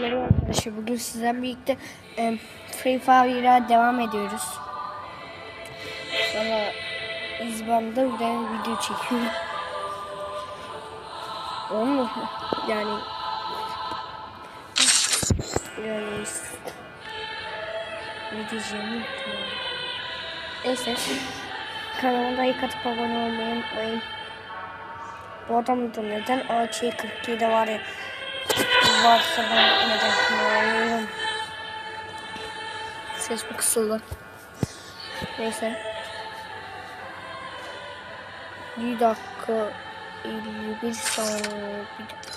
Merhaba arkadaşlar. Bugün sizden birlikte e, Free Fire'a devam ediyoruz. Sonra İzban'da bir de video çekiyorum. Mu? Yani yani ne diyeceğimi. Neyse. Kanalıma like atıp abone olmayı unutmayın. Bu adam da neden AC47 var ya varsa ben neden. Ses mi kısıldı? Neyse. Bir dakika 51 saniye. Bir dakika.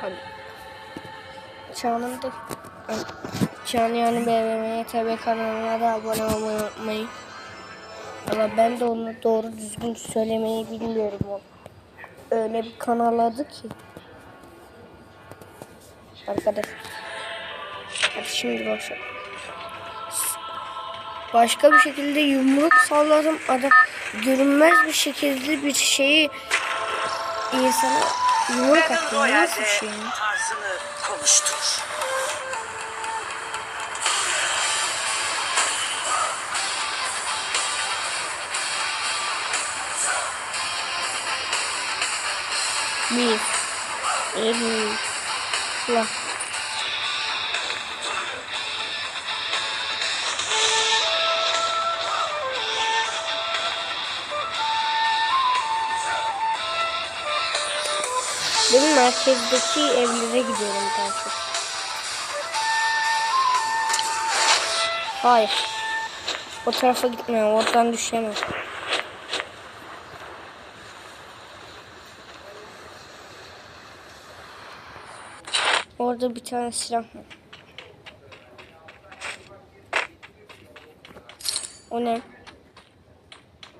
Hadi. Çağan'ın da Çağan yani BVM TV kanalına da abone olmayı unutmayın. Ama ben de onu doğru düzgün söylemeyi bilmiyorum. o. Öyle bir kanal adı ki. Arkadaş. Hadi şimdi başla. Başka bir şekilde yumruk salladım. Adam görünmez bir şekilde bir şeyi insana yumruk. Bu Nasıl bir şey? tarzını konuştur. Bir. elli. Allah. Benim merkezdeki evlere gidiyorum daha çok. Hayır. O tarafa gitmiyorum. Oradan düşemem. Orada bir tane silah var. O ne?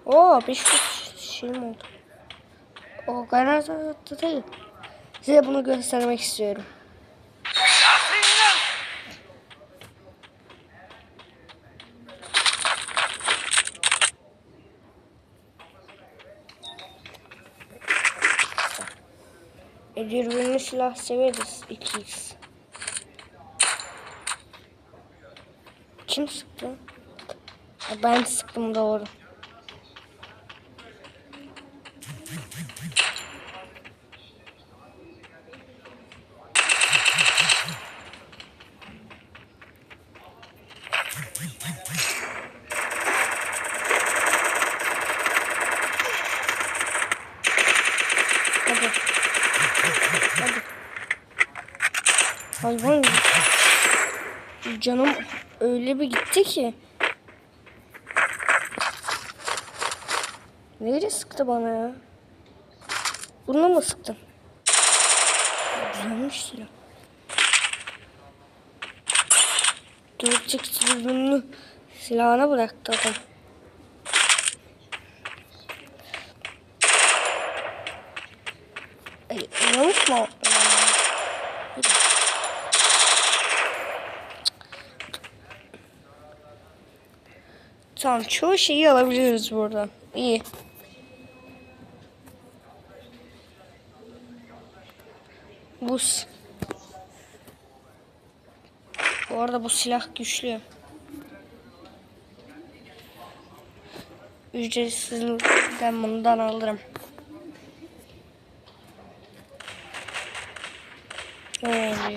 Oo, bir sürü şeyim oldu. O granat attı. Size bunu göstermek istiyorum. E, dürbünlü silah severiz. 2x. Kim sıktı? Ben sıktım doğru. Hadi. Hadi. Hayvan canım öyle bir gitti ki. Nereye sıktı bana ya? Bunu mu sıktın? Güzelmiş silah. Dörtçük silahını silahına bıraktı adam. Ay, unutma. Tamam çoğu şeyi alabiliyoruz buradan. İyi. Buz. Bu arada bu silah güçlü. Ücretsizden bundan alırım. Öyle.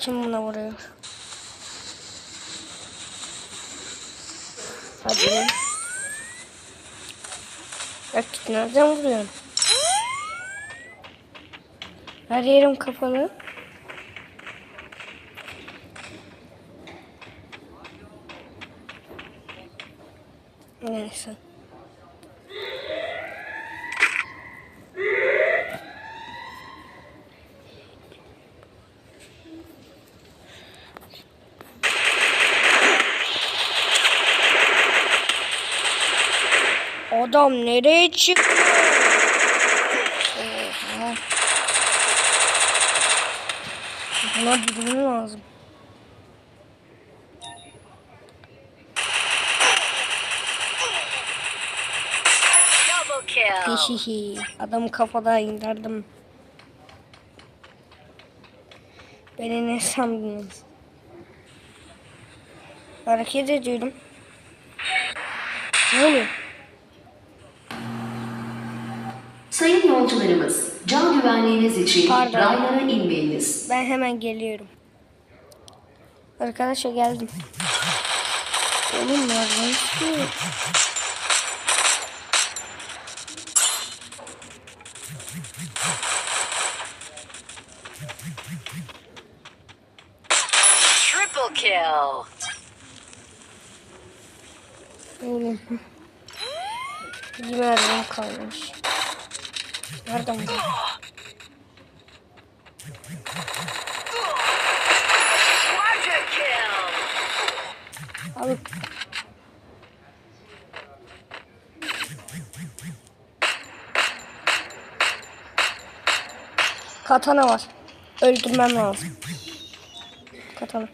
Kim buna vuruyor? Hadi. Bak nereden vuruyorsun? Her yerim kapalı. Adam nereye çıktı? Oha. Buna durmam lazım. Hihihi. Adamı kafadan indirdim. Beni ne sandınız? Hareket ediyorum. Ne oluyor? Güvenliğiniz için Pardon. raylara inmeyiniz. Ben hemen geliyorum. Arkadaşlar geldim. Oğlum nereden çıkıyor? Triple kill. Oğlum. Bir merdiven kalmış. Nereden bu? Quadra kill. Abi. Katana var. Öldürmem lazım. Katana.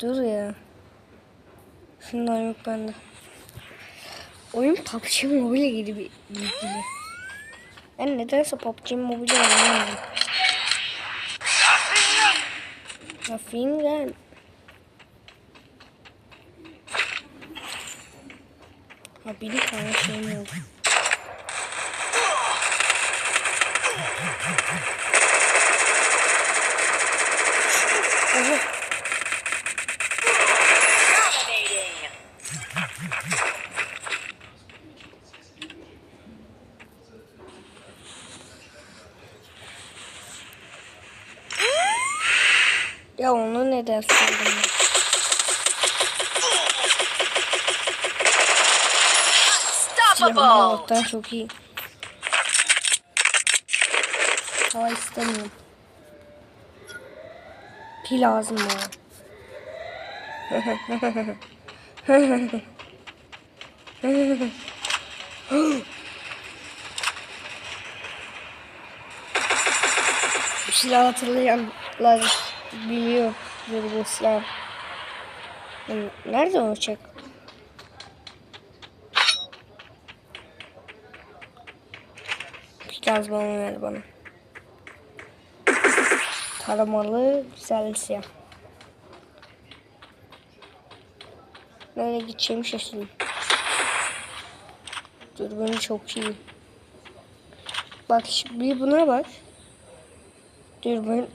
Dur ya. Şundan yok bende. Oyun PUBG Mobile gibi ilgili. Ben nedense PUBG Mobile oynamıyorum. Fingal. Ha bir tane şeyim yok. Oha. Dominating. Ya onu neden sordun? ya? Silahım Allah'tan çok iyi. Hava istemiyorum. Pil lazım bana. Bu silahı hatırlayanlar biliyor bu silah. Nerede o uçak? Biraz bana ver bana. Taramalı güzel siyah. Nereye gideceğimi şaşırdım. Dürbünü çok iyi. Bak bir buna bak. Dürbün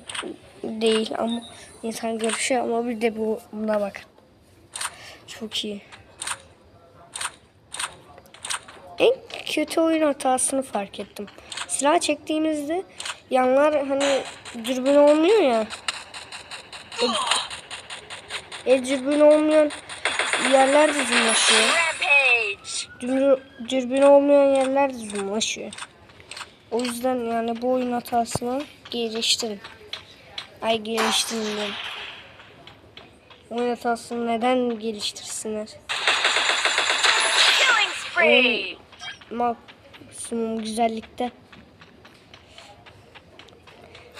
değil ama insan görüşü ama bir de bu buna bak. Çok iyi. En kötü oyun hatasını fark ettim. Silah çektiğimizde yanlar hani dürbün olmuyor ya. E, e, dürbün olmayan yerler de zoomlaşıyor. Rampage. Dürbün, olmayan yerler de zoomlaşıyor. O yüzden yani bu oyun hatasını geliştirin. Ay geliştirin. Oyun hatasını neden geliştirsinler? Spree. maksimum güzellikte.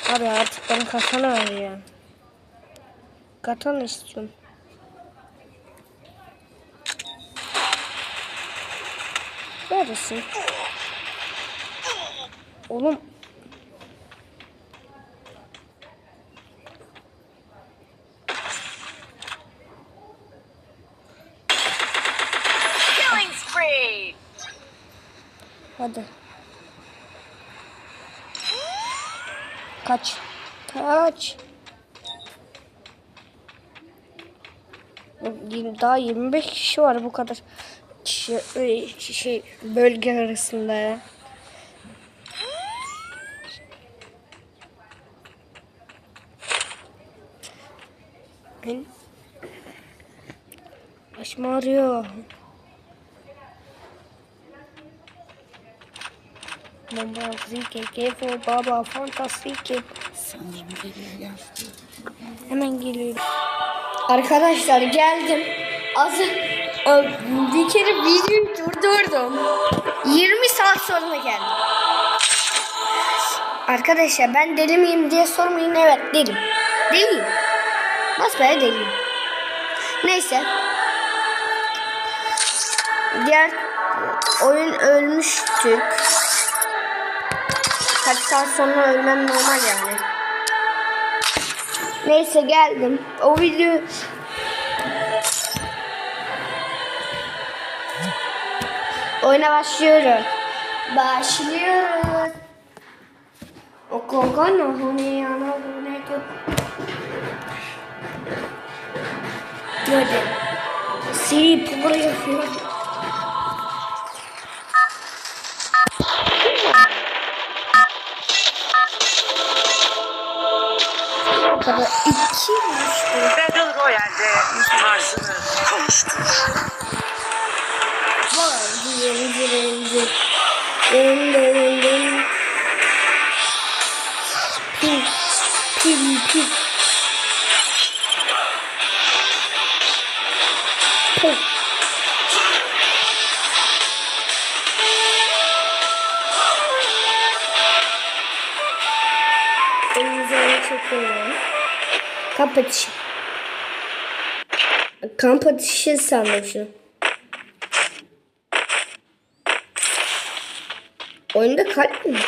Abi artık bana katana ver ya. Katana istiyorum. Neredesin? Oğlum hadi. Kaç. Kaç. Daha 25 kişi var bu kadar şey, şey bölge arasında ya. Başım ağrıyor. Bomba zike kefo baba fantastike. Hemen geliyorum. Arkadaşlar geldim. Az bir kere videoyu durdurdum. 20 saat sonra geldim. Arkadaşlar ben deli miyim diye sormayın. Evet deliyim. Deliyim. Basbaya deliyim. Neyse. Diğer oyun ölmüştük. Kaç saat sonra ölmem normal yani. Neyse geldim. O video Oyuna başlıyorum. Başlıyoruz. O kongo no hone yana hone to. Hadi. Siri pokora yapıyor. Kamp atışı. Kamp atışı sanmışım. Oyunda kalp mi?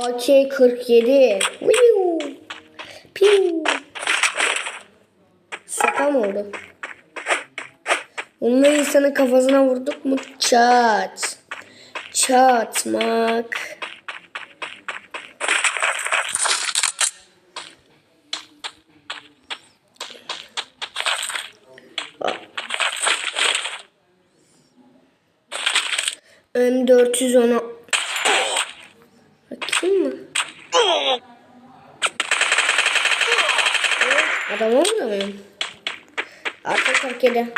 AK-47. Wiu. Piu. Şaka mı oldu? Onunla insanın kafasına vurduk mu çat. Çatmak. M410'a Bakayım mı? Adam olmuyor muyum? Arka parkede.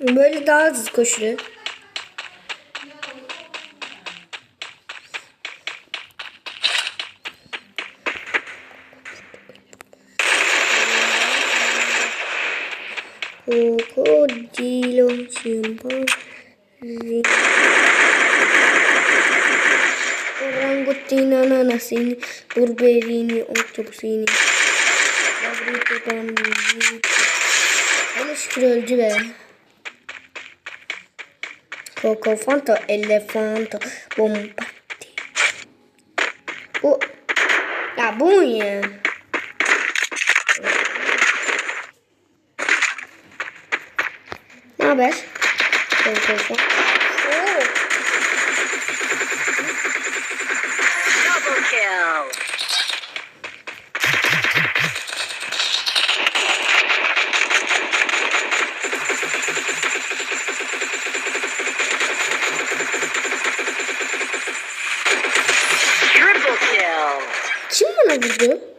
Böyle daha hızlı koşuyor. Crocodilo chimpanzee Orangutan ananasini Burberini otopsini Labrito bambini Hele şükür öldü be Coco Fanta Elefanto Bombatti Bu Ya bu mu ya? Haber? Kim bana vurdu?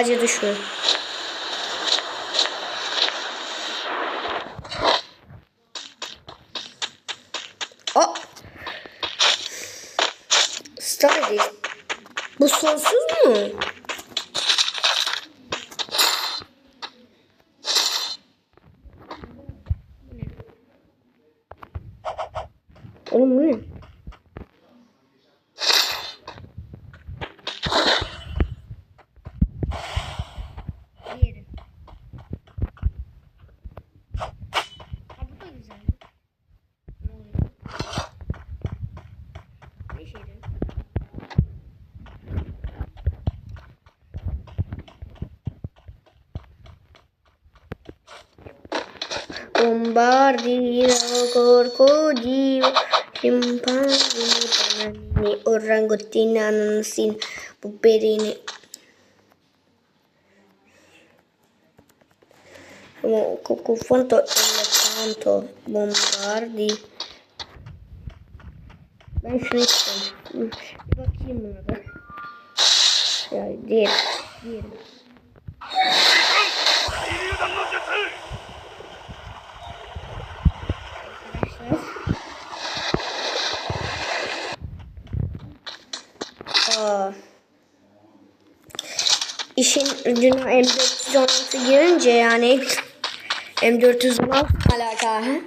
Ağaca düşme. Start edeyim. Bu sonsuz mu? bombardino, corcodilo, timpani, banani, orangotini, ananasini, puperini. Confronto elefanto, bombardi. Dai, fresco. Devo chiamare. Dai, dietro, dietro. İşin ucuna M416 girince yani M416 alaka he?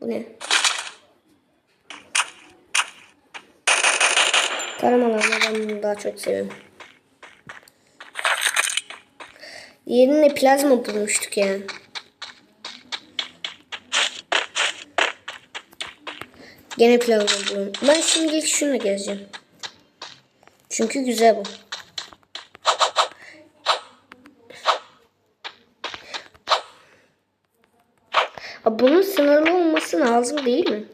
Bu ne? Karamalarla ben bunu daha çok seviyorum. Yerine plazma bulmuştuk yani. Gene plazma buldum. Ben şimdi ilk şunu gezeceğim. Çünkü güzel bu. Aa, Bunun sınırlı olması lazım değil mi?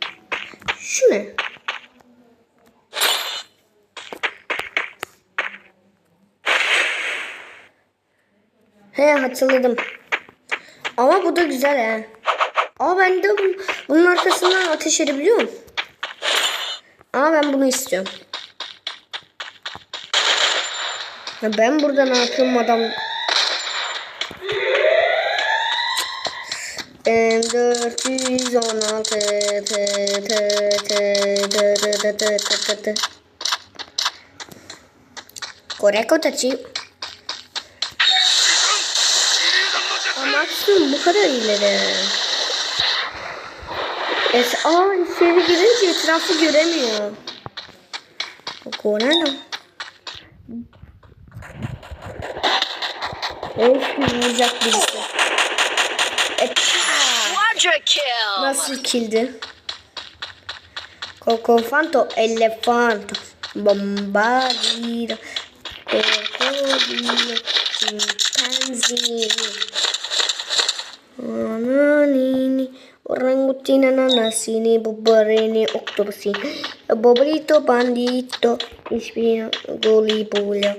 Şu ne? He hatırladım. Ama bu da güzel he. Aa ben de bu- bunun arkasından ateş edebiliyorum. Ben bunu istiyorum. Ya ben burada ne yapıyorum adam? M416 t t t t t t t t Koreko taçı. Maksimum bu kadar ileri. Es Aa şöyle görünce etrafı göremiyor. Korona. Of vuracak birisi. Kill. Nasıl kildi? Cocofanto, elefanto, bombardiro, cocodilo, chimpanzini. Orangutina, nanasini, bubarini, octopusini, bobrito, bandito, ispino, golibulya.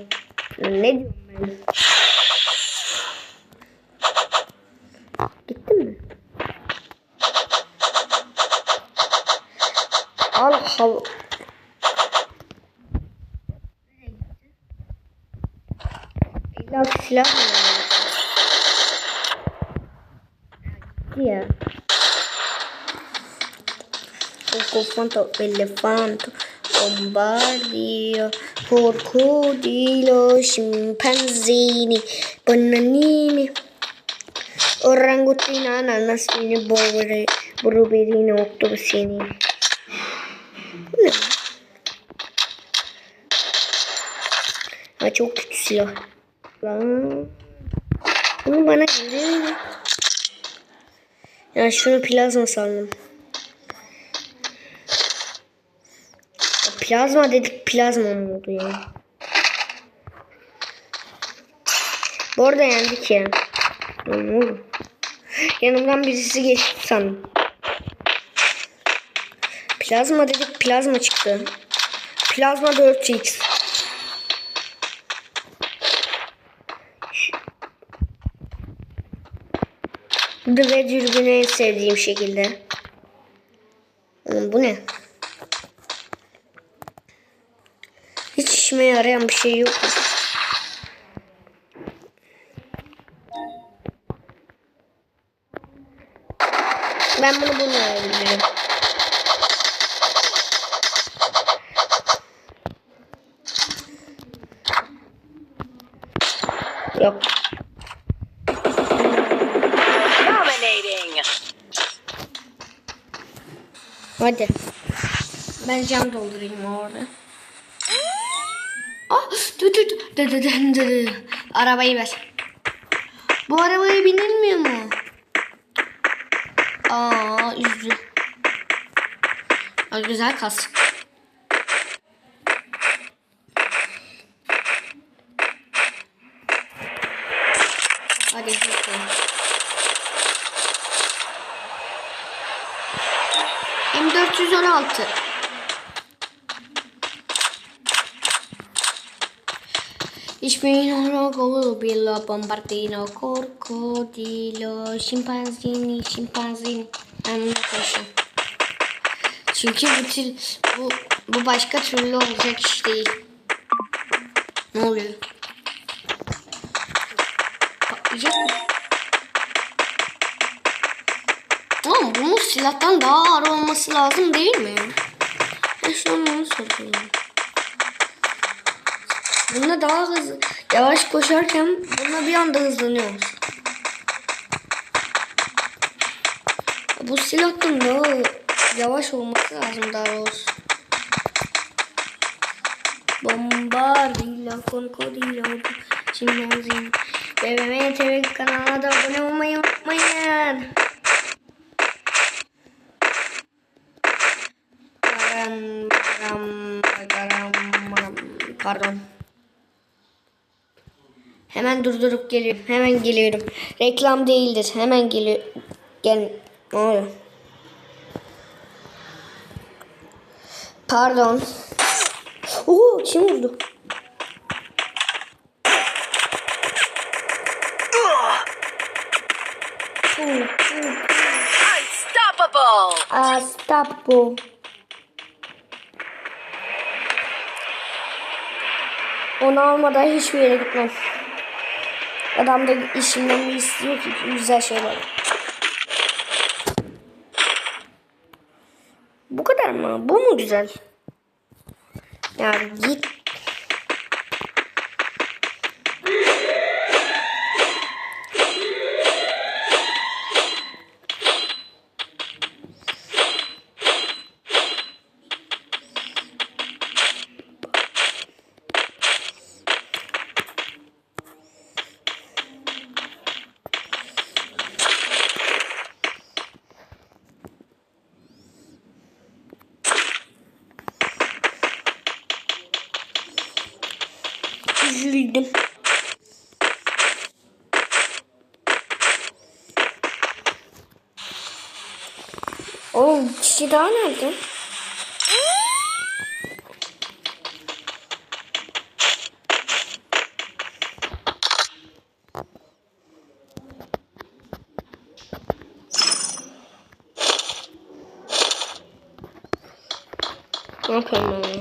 Ne diyorum ben? Gittin mi? Al hav. İlla silah mı var? Cocofanto, elefanto, bombardio, crocodilo, scimpanzini, bananini, orangutina, ananasini, bovere, bruberino, octopusini. Bu ne? Ha çok kötü silah. Lan. Bunu bana verir mi? Ya şunu plazma sandım. Plazma dedik plazma oldu ya? Bu arada yendik ya. Ne oldu? Yanımdan birisi geçti sandım. Plazma dedik plazma çıktı. Plazma 4x. Bu da ve dürbünü en sevdiğim şekilde. Oğlum bu ne? İşime yarayan bir şey yok. Ben bunu bununla öldüreceğim. Yok. Dominating. Hadi. Ben cam doldurayım orada. Ah, dur. Dur dur dur dur, dur. Arabayı ver. Bu arabaya binilmiyor mu? Aa, üzdü. Aa, güzel kas. Hadi gidelim. M416. Ispino, cocodrilo, bombardino, krokodilo, şimpanzini, şimpanzini. Bunu konuşayım. Çünkü bu, tür, bu, bu başka türlü olacak iş değil. Ne oluyor? Patlayacak mı? Oğlum bunun silahtan daha ağır olması lazım değil mi? Ben şu an onu soruyorum. Bununla daha hızlı, yavaş koşarken bununla bir anda hızlanıyoruz. Bu silahtan daha yavaş olması lazım daha doğrusu. Bombardilo, krokodilo, şimpanzin. BBM TV kanalına da abone olmayı unutmayın. Garam, garam, garam, garam. Pardon. Hemen durdurup geliyorum. Hemen geliyorum. Reklam değildir. Hemen geliyor. Gel. Ne oluyor? Pardon. Oo, kim vurdu? Unstoppable. Bu. Onu almadan hiçbir yere gitmem. Adam da işimden istiyor ki güzel şeyler. Bu kadar mı? Bu mu güzel? Yani git. Üzüldüm. Oğlum kişi daha nerede? Ne yapayım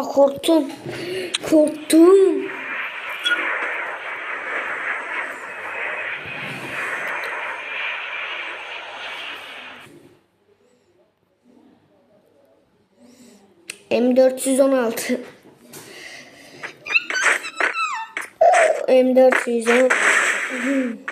Allah korktum. Korktum. M416 M416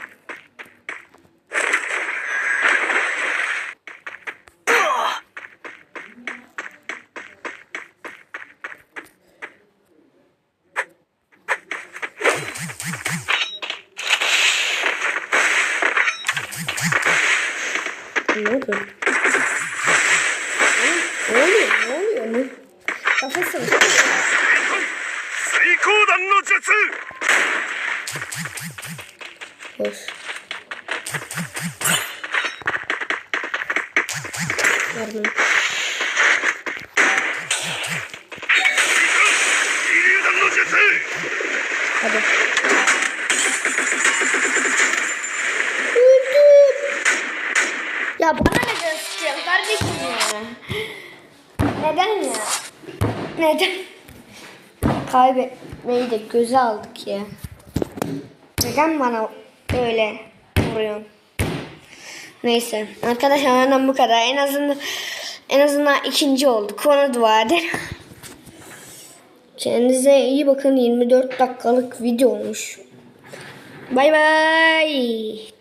Boş. Vermem. Hadi. Öldüm. Ya bana ne gösteriyorsun kardeşim ya? Neden ya? Neden? Kaybetmeyi de göze aldık ya. Neden bana öyle vuruyorsun? Neyse arkadaşlar benden bu kadar. En azından en azından ikinci olduk. Ona dua. Kendinize iyi bakın. 24 dakikalık video olmuş. Bay bay.